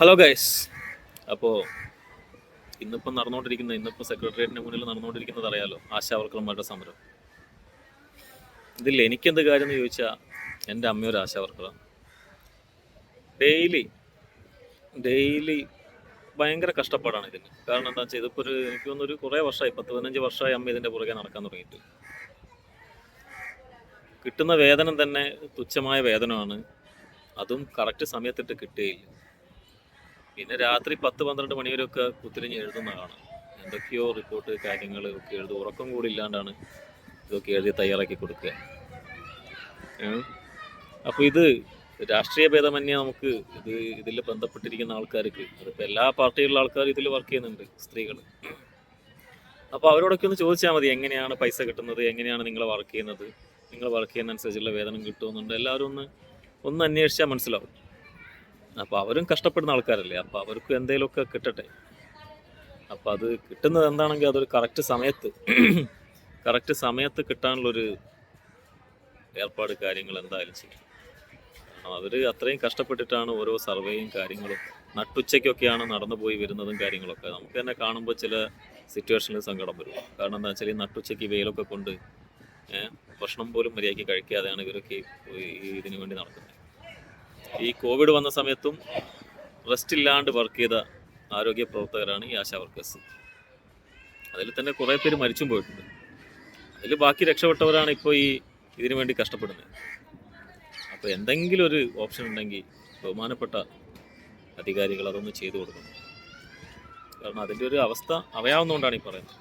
Hello guys അപ്പോൾ ഇന്നിപ്പം നടന്നുകൊണ്ടിരിക്കുന്ന ഇന്നിപ്പോൾ സെക്രട്ടേറിയറ്റിന് മുന്നിൽ നടന്നുകൊണ്ടിരിക്കുന്നത് അറിയാലോ ആശാവർക്കർമാരുടെ സമരം. ഇതിൽ എനിക്കെന്ത് കാര്യം എന്ന് ചോദിച്ചാൽ എന്റെ അമ്മയൊരു ആശാവർക്കറാണ് ഡെയിലി ഡെയിലി ഭയങ്കര കഷ്ടപ്പാടാണ് ഇതിന്. കാരണം എന്താ വെച്ചാൽ ഇതിപ്പോൾ ഒരു എനിക്ക് തോന്നുന്നു ഒരു കുറേ വർഷമായി പത്ത് പതിനഞ്ച് വർഷമായി അമ്മ ഇതിന്റെ പുറകെ നടക്കാൻ തുടങ്ങിയിട്ട്. കിട്ടുന്ന വേതനം തന്നെ തുച്ഛമായ വേതനമാണ്. അതും കറക്റ്റ് സമയത്തിട്ട് കിട്ടുകയില്ല പിന്നെ രാത്രി പത്ത് പന്ത്രണ്ട് മണിവരെയൊക്കെ കുത്തിരിഞ്ഞ് എഴുതുന്നതാണ്. എന്തൊക്കെയോ റിപ്പോർട്ട് കാര്യങ്ങൾ ഒക്കെ എഴുതും. ഉറക്കം കൂടി ഇല്ലാണ്ടാണ് ഇതൊക്കെ എഴുതി തയ്യാറാക്കി കൊടുക്കുക. അപ്പോൾ ഇത് രാഷ്ട്രീയ ഭേദമന്യേ നമുക്ക് ഇത് ഇതിൽ ബന്ധപ്പെട്ടിരിക്കുന്ന ആൾക്കാർക്ക് അതിപ്പോൾ എല്ലാ പാർട്ടിയിലുള്ള ആൾക്കാർ ഇതിൽ വർക്ക് ചെയ്യുന്നുണ്ട് സ്ത്രീകൾ അപ്പോൾ അവരോടൊക്കെ ഒന്ന് ചോദിച്ചാൽ മതി എങ്ങനെയാണ് പൈസ കിട്ടുന്നത് എങ്ങനെയാണ് നിങ്ങൾ വർക്ക് ചെയ്യുന്നത്? നിങ്ങൾ വർക്ക് ചെയ്യുന്നതനുസരിച്ചുള്ള വേതനം കിട്ടുമെന്നുണ്ട്. എല്ലാവരും ഒന്ന് ഒന്ന് അന്വേഷിച്ചാൽ മനസ്സിലാവും. അപ്പോൾ അവരും കഷ്ടപ്പെടുന്ന ആൾക്കാരല്ലേ? അപ്പോൾ അവർക്ക് എന്തെങ്കിലുമൊക്കെ കിട്ടട്ടെ. അപ്പോൾ അത് കിട്ടുന്നത് എന്താണെങ്കിൽ അതൊരു കറക്റ്റ് സമയത്ത്. കറക്റ്റ് സമയത്ത് കിട്ടാനുള്ളൊരു ഏർപ്പാട് കാര്യങ്ങൾ എന്തായാലും ചെയ്യും അവർ അത്രയും കഷ്ടപ്പെട്ടിട്ടാണ് ഓരോ സർവേയും കാര്യങ്ങളും നട്ടുച്ചയ്ക്കൊക്കെയാണ് നടന്നു പോയി വരുന്നതും കാര്യങ്ങളൊക്കെ. നമുക്ക് തന്നെ കാണുമ്പോൾ ചില സിറ്റുവേഷനിൽ സങ്കടം വരും. കാരണം എന്താ വെച്ചാൽ ഈ നട്ടുച്ചയ്ക്ക് വെയിലൊക്കെ കൊണ്ട് ഭക്ഷണം പോലും മര്യാദയ്ക്ക് കഴിക്കാതെയാണ് ഇവരൊക്കെ ഇതിനു വേണ്ടി നടക്കുന്നത്. ഈ കോവിഡ് വന്ന സമയത്തും റെസ്റ്റ് ഇല്ലാണ്ട് വർക്ക് ചെയ്ത ആരോഗ്യ പ്രവർത്തകരാണ് ഈ ആശാ വർക്കേഴ്സ് അതിൽ തന്നെ കുറേ പേര് മരിച്ചും പോയിട്ടുണ്ട്. അതിൽ ബാക്കി രക്ഷപ്പെട്ടവരാണ് ഇപ്പോൾ ഈ ഇതിനു വേണ്ടി കഷ്ടപ്പെടുന്നത്. അപ്പോൾ എന്തെങ്കിലും ഒരു ഓപ്ഷൻ ഉണ്ടെങ്കിൽ ബഹുമാനപ്പെട്ട അധികാരികൾ അതൊന്ന് ചെയ്തു കൊടുക്കണം. കാരണം അതിന്റെ ഒരു അവസ്ഥ അവയാവുന്നതുകൊണ്ടാണ് ഈ പറയുന്നത്.